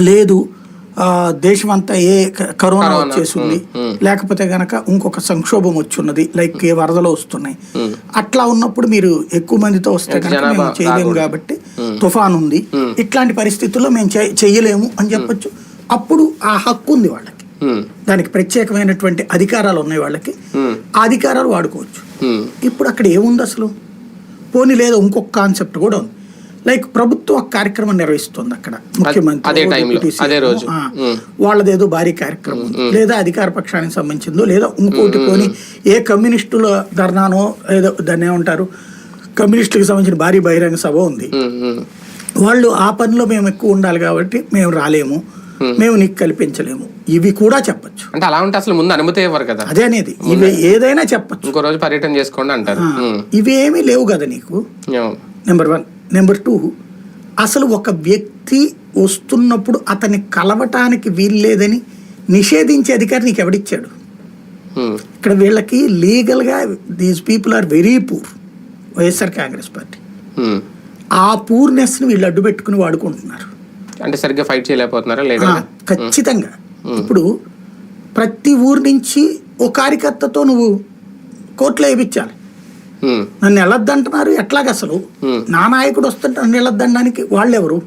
లేదు ఆ, దేశమంతా ఏ కరోనా వచ్చేసింది. లేకపోతే గనక ఇంకొక సంక్షోభం వచ్చున్నది లైక్ ఏ వరదలు వస్తున్నాయి. అట్లా ఉన్నప్పుడు మీరు ఎక్కువ మందితో వస్తే కనుక మేము చేయలేము కాబట్టి తుఫాన్ ఉంది ఇట్లాంటి పరిస్థితుల్లో మేము చేయ- చెయ్యలేము అని చెప్పొచ్చు. అప్పుడు ఆ హక్కు ఉంది వాళ్ళకి. దానికి ప్రత్యేకమైనటువంటి అధికారాలు ఉన్నాయి వాళ్ళకి. ఆ అధికారాలు వాడుకోవచ్చు. ఇప్పుడు అక్కడ ఏముంది అసలు? పోనీ లేదా ఇంకొక కాన్సెప్ట్ కూడా ఉంది. లైక్ ప్రభుత్వం ఒక కార్యక్రమం నిర్వహిస్తుంది అక్కడ. ముఖ్యమంత్రి అదే టైంలో, అదే రోజు. వాళ్ళదేదో భారీ కార్యక్రమం. లేదా అధికార పక్షానికి సంబంధించిందో లేదా ఇంకోటి పోని ఏ కమ్యూనిస్టుల ధర్నానో ఏదో దాన్ని ఏమంటారు కమ్యూనిస్టులకు సంబంధించిన భారీ బహిరంగ సభ ఉంది. వాళ్ళు ఆ పనిలో మేము ఎక్కువ ఉండాలి కాబట్టి మేము రాలేము. మేము నీకు కల్పించలేము. ఇవి కూడా చెప్పొచ్చు. అంటే అలా ఉంటే అసలు ముందు అనుమతి ఇవ్వరు కదా. అదే అనేది. ఇవి ఏదైనా చెప్పొచ్చు. ఇంకో రోజు పర్యటన చేసుకోండి అంటారు. ఉమ్, ఇవేమీ లేవు కదా నీకు. నెంబర్ వన్ నెంబర్ టూ అసలు ఒక వ్యక్తి వస్తున్నప్పుడు అతన్ని కలవటానికి వీల్లేదని నిషేధించే అధికారి నీకు ఎవడిచ్చాడు? ఉమ్, ఇక్కడ వీళ్ళకి లీగల్గా these people are very poor YSR Congress party. Um. ఆ పూర్నెస్ని వీళ్ళు అడ్డు పెట్టుకుని వాడుకుంటున్నారు. అంటే సరిగ్గా ఫైట్ చేయలేకపోతున్నారా లేదా? ఖచ్చితంగా. ఇప్పుడు ప్రతి ఊరు నుంచి ఓ కార్యకర్తతో నువ్వు కోర్టులో వేయించాలి. నన్ను వెళ్ళొద్దంటున్నారు ఎట్లాగ అసలు. నా నాయకుడు వస్తుంటే నన్ను వెళ్ళొద్దనడానికి వాళ్ళెవరు?